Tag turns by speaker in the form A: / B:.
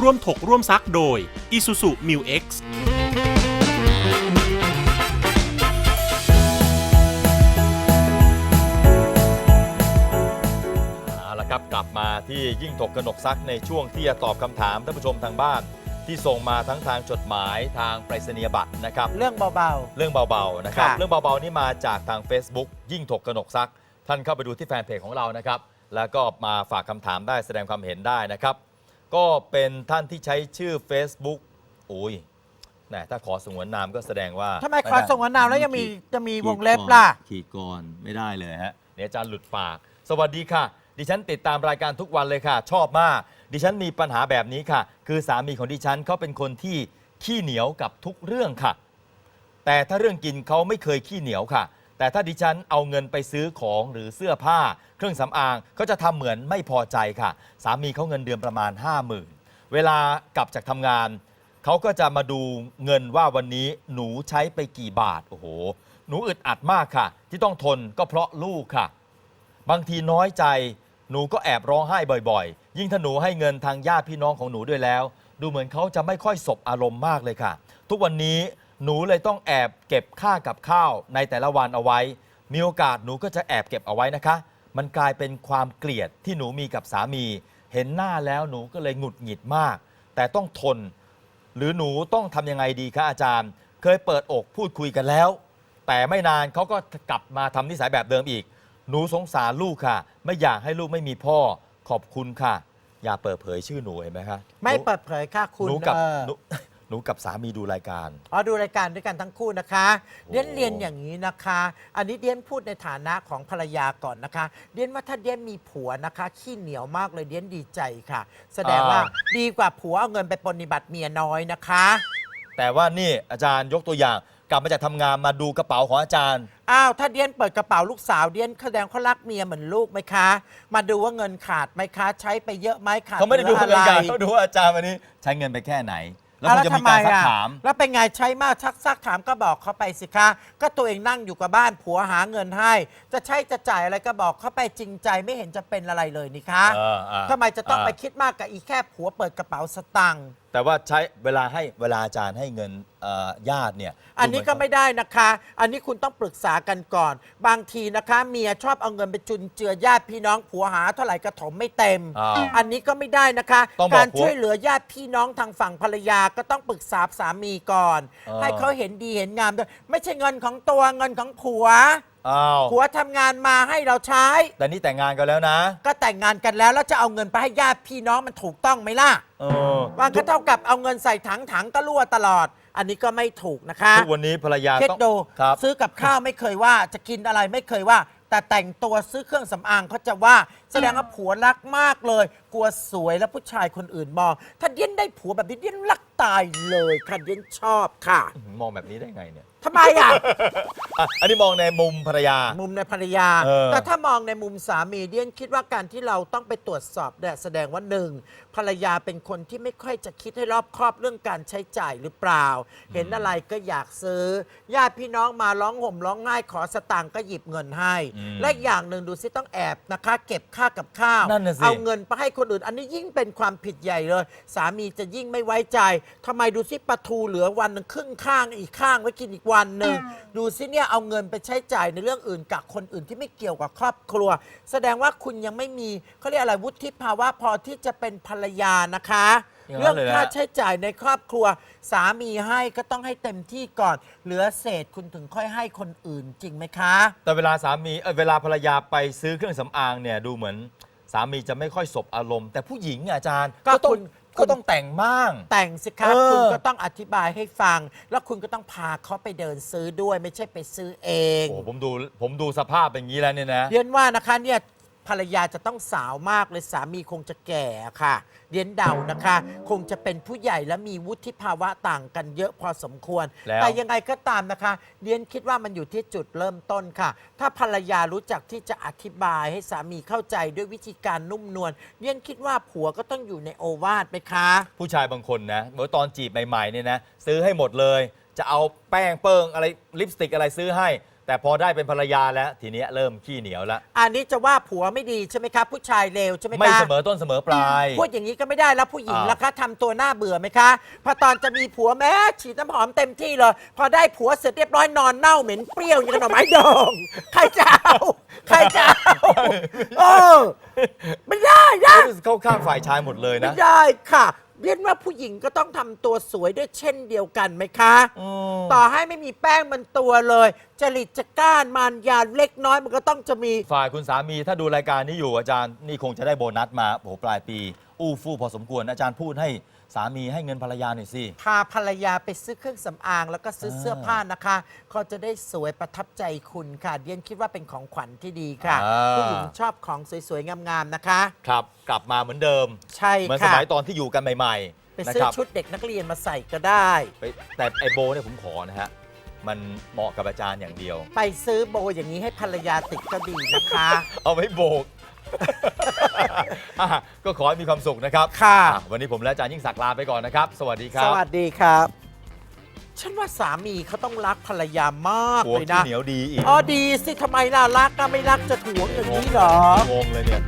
A: ร่วมถกร่วมซักโดย Isuzu Mu X
B: เอาละครับกลับมาที่ยิ่งถกกนกซักในช่วงที่จะตอบคำถามท่านผู้ชมทางบ้าน ที่ส่งมาทั้งทางจดหมายทางไปรษณียบัตรนะครับ
C: เรื่องเบา
B: เรื่องเบาๆนะครับ
C: ค่ะ
B: เรื่องเบาๆนี่มาจากทาง Facebook ยิ่งถกกนกซัก ท่านเข้าไปดูที่แฟนเพจของเรานะครับ แล้วก็มาฝากคำถามได้แสดงความเห็นได้นะครับ ก็เป็นท่านที่ใช้ชื่อ Facebook อุ้ยแหมถ้าขอสงวนนามก็แสดงว่า
C: ๆทำไมขอส่งหัวนามแล้วยังมีจะมีวงเล็บล่ะ
B: ขีดกรไม่ได้เลยฮะเดี๋ยวอาจารย์หลุดปาก สวัสดีค่ะ ดิฉันติดตามรายการทุกวันเลยค่ะ ชอบมาก ดิฉันมีปัญหาแบบนี้ค่ะ คือสามีของดิฉันเขาเป็นคนที่ขี้เหนียวกับทุกเรื่องค่ะ แต่ถ้าเรื่องกินเขาไม่เคยขี้เหนียวค่ะ แต่ถ้าดิฉันเอาเงินไปซื้อของหรือเสื้อผ้า เครื่องสำอางเขาจะทำเหมือนไม่พอใจค่ะ สามีเขาเงินเดือนประมาณ 5 0,000 เวลากลับจากทำงาน เขาก็จะมาดูเงินว่าวันนี้หนูใช้ไปกี่บาท โอ้โห หนูอึดอัดมากค่ะ ที่ต้องทนก็เพราะลูกค่ะ บางทีน้อยใจ หนูก็แอบร้องไห้บ่อยๆ ยิ่งถ้าหนูให้เงินทางญาติพี่น้องของหนูด้วยแล้ว ดูเหมือนเขาจะไม่ค่อยสบอารมณ์มากเลยค่ะ ทุกวันนี้ หนูเลยต้องแอบเก็บค่ากับข้าวในแต่ละวันเอาไว้ มีโอกาสหนูก็จะแอบเก็บเอาไว้นะคะ มันกลายเป็นความเกลียดที่หนูมีกับสามี เห็นหน้าแล้วหนูก็เลยหงุดหงิดมาก แต่ต้องทน หรือหนูต้องทำยังไงดีคะอาจารย์ เคยเปิดอกพูดคุยกันแล้ว แต่ไม่นานเขาก็กลับมาทำนิสัยแบบเดิมอีก หนูสงสารลูกค่ะ ไม่อยากให้ลูกไม่มีพ่อขอบคุณค่ะ อย่าเปิดเผยชื่อหนูเห็นไหมคะ
C: ไม่
B: หนู
C: เปิดเผยค่ะคุณ
B: หนูกับ
C: เออ
B: หนู หนูกับสามีดูรายการ
C: อ๋อดูรายการด้วยกันทั้งคู่นะคะ
B: โอ้
C: เดียนเรียนอย่างนี้นะคะ อันนี้เดียนพูดในฐานะของภรรยาก่อนนะคะ เดียนว่าถ้าเดียนมีผัวนะคะ ขี้เหนียวมากเลยเดียนดีใจค่ะ แสดงว่าดีกว่าผัวเอาเงินไปปฏิบัติเมียน้อยนะคะ
B: แต่ว่านี่อาจารย์ยกตัวอย่าง กลับมาจากทำงานมาดูกระเป๋าของอาจารย์
C: อ้าวถ้าเดียนเปิดกระเป๋าลูกสาวเดียนแสดงเขารักเมียเหมือนลูกไหมคะ มาดูว่าเงินขาดไหมคะ ใช้ไปเยอะไหมขาด
B: เขาไม่ได้ดู
C: หลื
B: เงิน
C: ออะไร
B: การเขาดูว่าอาจารย์วันนี้ ใช้เงินไปแค่ไหน แล้ว
C: อะ
B: คงจะมีการซัก
C: อะ
B: ถาม
C: แล้วเป็นไงใช้มากชักซักถามก็บอกเขาไปสิคะ ก็ตัวเองนั่งอยู่กับบ้านผัวหาเงินให้ จะใช้จะจ่ายอะไรก็บอกเขาไปจริงใจไม่เห็นจะเป็นอะไรเลยนี่คะ
B: เอออะ
C: ทำไมจะต้อง
B: อะ
C: ไปคิดมากกับอีแค่ผัวเปิดกระเป๋าสตังค์
B: แต่ว่าใช้เวลาให้เวลาอาจารย์ให้เงินเอ่อญาติเนี่ย
C: อันนี้ก็
B: ดูเห
C: ไม่ได้นะคะ อันนี้คุณต้องปรึกษากันก่อน บางทีนะคะเมียชอบเอาเงินไปจุนเจือญาติพี่น้องผัวหาเท่าไหร่กระถมไม่เต็ม
B: อ่า
C: อันนี้ก็ไม่ได้นะคะ
B: ต้องบอก
C: การ
B: ผัว
C: ช่วยเหลือญาติพี่น้องทางฝั่งภรรยาก็ต้องปรึกษาสามีก่อน
B: อ่า
C: ให้เขาเห็นดีเห็นงามด้วยไม่ใช่เงินของตัวเงินของผัว
B: อ้าว
C: ผัวทำงานมาให้เราใช้
B: แต่นี่แต่งงานกันแล้วนะ
C: ก็แต่งงานกันแล้วแล้วจะเอาเงินไปให้ญาติพี่น้องมันถูกต้องไหมล่ะ
B: เออ
C: มันก็เท่ากับเอาเงินใส่ถังถังก็รั่วตลอด อันนี้ก็ไม่ถูกนะคะ
B: ทุกวันนี้ภรรยา
C: คิด
B: ต้อง
C: ดู
B: ครับ
C: ซื้อกับข้าวไม่เคยว่าจะกินอะไรไม่เคยว่า แต่แต่งตัวซื้อเครื่องสำอางเขาจะว่า แสดงว่าผัวรักมากเลย กลัวสวยแล้วผู้ชายคนอื่นมอง ถ้าเดียนได้ผัวแบบนี้เดียนรักตายเลยค่ะเดียนชอบค่ะ
B: มองแบบนี้ได้ไงเนี่ย
C: ทำไมอะ
B: อะอันนี้มองในมุมภรรยา
C: มุมในภรรยา
B: เออ
C: แต่ถ้ามองในมุมสามีเดียนคิดว่าการที่เราต้องไปตรวจสอบเนี่ยแสดงว่าหนึ่งภรรยาเป็นคนที่ไม่ค่อยจะคิดให้รอบคอบเรื่องการใช้จ่ายหรือเปล่า เห็นอะไรก็อยากซื้อ ญาติพี่น้องมาร้องห่มร้องไห้ขอสตางค์ก็หยิบเงินให้
B: อืม
C: และอย่างหนึ่งดูซิต้องแอบนะคะ เก็บค่ากับข้าว
B: นั่นน่ะสิ
C: เอาเงินไปให้คนอื่น อันนี้ยิ่งเป็นความผิดใหญ่เลย สามีจะยิ่งไม่ไว้ใจทำไมดูซิปลาทูเหลือวันหนึงครึ่งข้างอีกข้างไว้กินอีกวันหนึ่งดูซิเนี่ยเอาเงินไปใช้จ่ายในเรื่องอื่นกับคนอื่นที่ไม่เกี่ยวกับครอบครัว แสดงว่าคุณยังไม่มีเขาเรียกอะไรวุฒิภาวะพอที่จะเป็นภรรยานะคะ
B: อย่างนั้น
C: เรื่อง
B: เลยนะ
C: ค่าใช้จ่ายในครอบครัว สามีให้ก็ต้องให้เต็มที่ก่อน เหลือเศษคุณถึงค่อยให้คนอื่นจริงไหมคะ
B: แต่เวลาสามีเออเวลาภรรยาไปซื้อเครื่องสำอางเนี่ยดูเหมือนสามีจะไม่ค่อยสบอารมณ์ แต่ผู้หญิงอะอาจารย์
C: ก็
B: ต้อง
C: คุณ
B: ก็ต้องแต่งบ้าง
C: แต่งสิครับ
B: เออ
C: คุณก็ต้องอธิบายให้ฟัง แล้วคุณก็ต้องพาเขาไปเดินซื้อด้วย ไม่ใช่ไปซื้อเอง
B: โอ้ผมดูผมดูสภาพเป็นอย่างนี้แล้วเนี่ยนะ
C: เรียนว่านะคะเนี่ย ภรรยาจะต้องสาวมากเลยสามีคงจะแก่ค่ะเรียนเดานะคะ คงจะเป็นผู้ใหญ่และมีวุฒิภาวะต่างกันเยอะพอสมควร
B: แล้ว
C: แต่ยังไงก็ตามนะคะเรียนคิดว่ามันอยู่ที่จุดเริ่มต้นค่ะ ถ้าภรรยารู้จักที่จะอธิบายให้สามีเข้าใจด้วยวิธีการนุ่มนวลเรียนคิดว่าผัวก็ต้องอยู่ในโอวาทไหมคะ
B: ผู้ชายบางคนนะเมื่อตอนจีบใหม่ๆเนี่ยนะ ซื้อให้หมดเลย จะเอาแป้งเปิงอะไรลิปสติกอะไรซื้อให้พ แต่พอได้เป็นภรรยาแล้ว ทีเนี้ยเริ่มขี้เหนียวแล้ว
C: อันนี้จะว่าผัวไม่ดีใช่ไหมคะผู้ชายเลวใช่ไหมคะ
B: ไม่เสมอต้นเสมอปลาย
C: พูดอย่างนี้ก็ไม่ได้แล้วผู้หญิง
B: อ่า
C: ล่ะคะทำตัวหน้าเบื่อไหมคะพอตอนจะมีผัวแม้ฉีดน้ำหอมเต็มที่เลย พอได้ผัวเสร็จเรียบร้อยนอนเน่าเหม็นเปรี้ยวอย่างกับหน่อไม้ดองใครจะเอาใครจะเอาเออไม่ได้นะ
B: เข้าข้างฝ่ายชายหมดเลย
C: ไม่
B: นะ
C: ได้ค่ะ เรียนว่าผู้หญิงก็ต้องทำตัวสวยด้วยเช่นเดียวกันไหมคะ
B: อืม
C: ต่อให้ไม่มีแป้งบนตัวเลย จริตจะก้านมารยาเล็กน้อยมันก็ต้องจะมี
B: ฝ่ายคุณสามีถ้าดูรายการนี้อยู่อาจารย์ นี่คงจะได้โบนัสมาโอ้โหปลายปี อู้ฟู่พอสมควร อาจารย์พูดให้สามีให้เงินภรรยาหน่อยสิ
C: พาภรรยาไปซื้อเครื่องสำอาง แล้วก็ซื้อเสื้อผ้านะคะเขาจะได้สวยประทับใจคุณค่ะเดียนคิดว่าเป็นของขวัญที่ดีค่ะ
B: อ่า
C: ผู้หญิงชอบของสวยๆ งามๆ นะคะ
B: ครับ กลับมาเหมือนเดิม
C: ใช่
B: เหมือนส
C: ค่ะ
B: มัยตอนที่อยู่กันใหม่
C: ไป
B: ๆนะ
C: ซื้อ
B: ครับ
C: ชุดเด็กนักเรียนมาใส่ก็ได้
B: ไปแต่ไอโบเนี่ยผมขอนะฮะ มันเหมาะกับอาจารย์อย่างเดียว
C: ไปซื้อโบอย่างนี้ให้ภรรยาติดก็ดีนะคะ
B: เอาไว้โบก อะก็ขอให้มีความสุขนะครับ
C: ค่ะ
B: อะวันนี้ผมและอาจารย์ยิ่งศักดิ์ลาไปก่อนนะครับ สวัสดีค
C: ส
B: รับ
C: วัสดีครับ ฉันว่าสามีเขาต้องรักภรรยามาก
B: หัว
C: เลย
B: ขี้
C: นะ
B: เหนียวดีอีก
C: อ๋อดีสิทำไมล่ะรักก็ไม่รักจะถวงอย่างนี้เหรอ
B: งงเลยเนี่ย